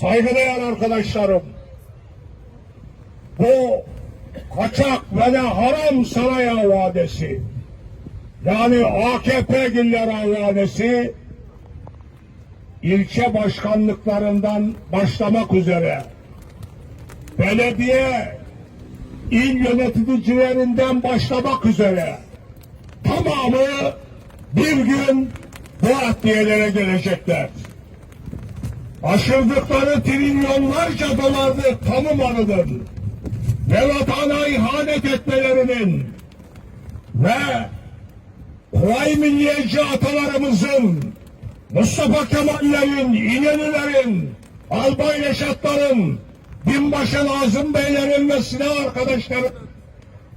saygıdeğer arkadaşlarım, bu kaçak ve de haram saraya vadesi, yani AKP Giller vadesi, ilçe başkanlıklarından başlamak üzere, belediye, il yöneticilerinden başlamak üzere, tamamı bir gün bu adliyelere gelecekler. Aşırdıkları trilyonlarca dolarlık kamu malıdır. Ve vatana ihanet etmelerinin ve Kuvayi Milliyeci atalarımızın Mustafa Kemal'lerin, İnönü'lerin, Albay Reşat'ların, Binbaşı Nazım Beylerin ve silah arkadaşların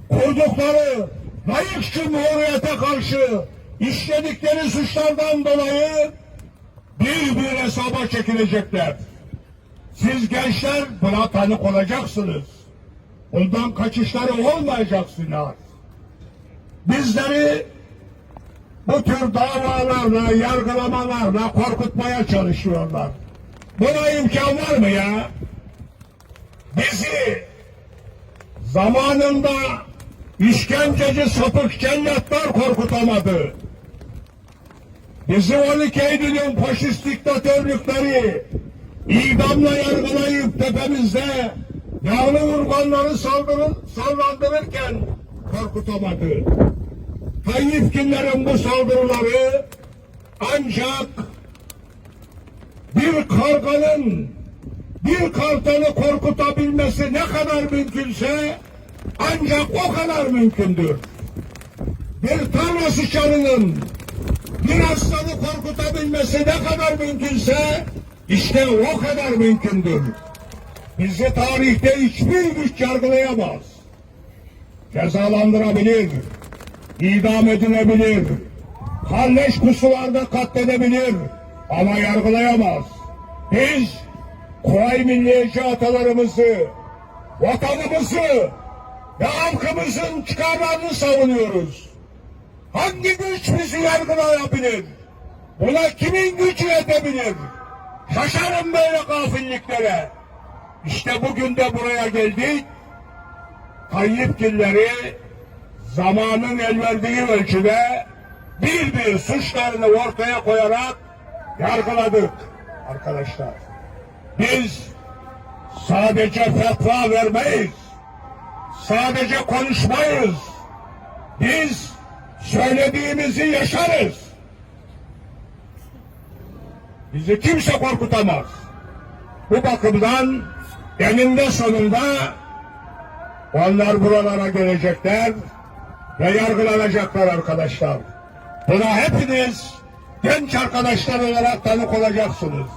kurdukları layık cumhuriyete karşı işledikleri suçlardan dolayı bir bir hesaba çekilecekler. Siz gençler buna tanık olacaksınız. Bundan kaçışları olmayacak sinar. Bizleri bu tür davalarla, yargılamalarla korkutmaya çalışıyorlar. Buna imkan var mı ya? Bizi zamanında işkenceci sapık cellatlar korkutamadı. 12 Eylül'ün faşist diktatörlükleri idamla yargılayıp tepemizde yağlı urganları saldırır, sallandırırken korkutamadı. Tayyipkinlerin bu saldırıları ancak bir karganın bir kartalı korkutabilmesi ne kadar mümkünse ancak o kadar mümkündür. Bir tarla sıçanının hastalığı korkutabilmesi ne kadar mümkünse işte o kadar mümkündür. Bizi tarihte hiçbir güç yargılayamaz. Cezalandırabilir, idam edilebilir, kalleş pusularda katledebilir ama yargılayamaz. Biz Kuvayi Milliyeci atalarımızı, vatanımızı ve halkımızın çıkarlarını savunuyoruz. Hangi güç bizi yargılayabilir? Buna kimin gücü yetebilir? Şaşarım böyle gafilliklere. İşte bugün de buraya geldik. Tayyipgilleri zamanın el verdiği ölçüde bir bir suçlarını ortaya koyarak yargıladık arkadaşlar. Biz sadece fetva vermeyiz. Sadece konuşmayız. Biz söylediğimizi yaşarız. Bizi kimse korkutamaz. Bu bakımdan eninde sonunda onlar buralara gelecekler ve yargılanacaklar arkadaşlar. Buna hepiniz genç arkadaşlar olarak tanık olacaksınız.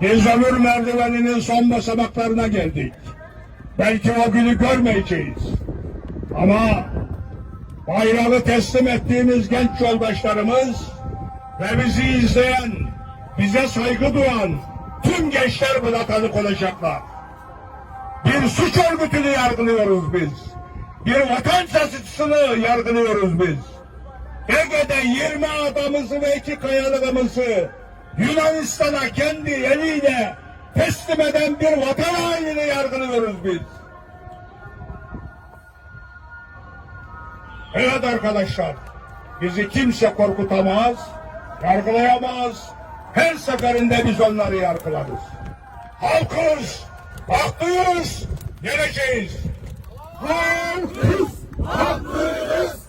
Biz ömür merdiveninin son basamaklarına geldik. Belki o günü görmeyeceğiz. Ama bayrağı teslim ettiğimiz genç yoldaşlarımız ve bizi izleyen, bize saygı duyan tüm gençler buna tanık olacaklar. Bir suç örgütünü yargılıyoruz biz. Bir vatan çatışısını yargılıyoruz biz. Ege'de 20 adamımızı ve iki kayalığımızı Yunanistan'a kendi eliyle teslim eden bir vatan hainini yargılıyoruz biz. Evet arkadaşlar, bizi kimse korkutamaz, yargılayamaz. Her seferinde biz onları yargılarız. Halkız, haklıyız, geleceğiz. Halkız, haklıyız.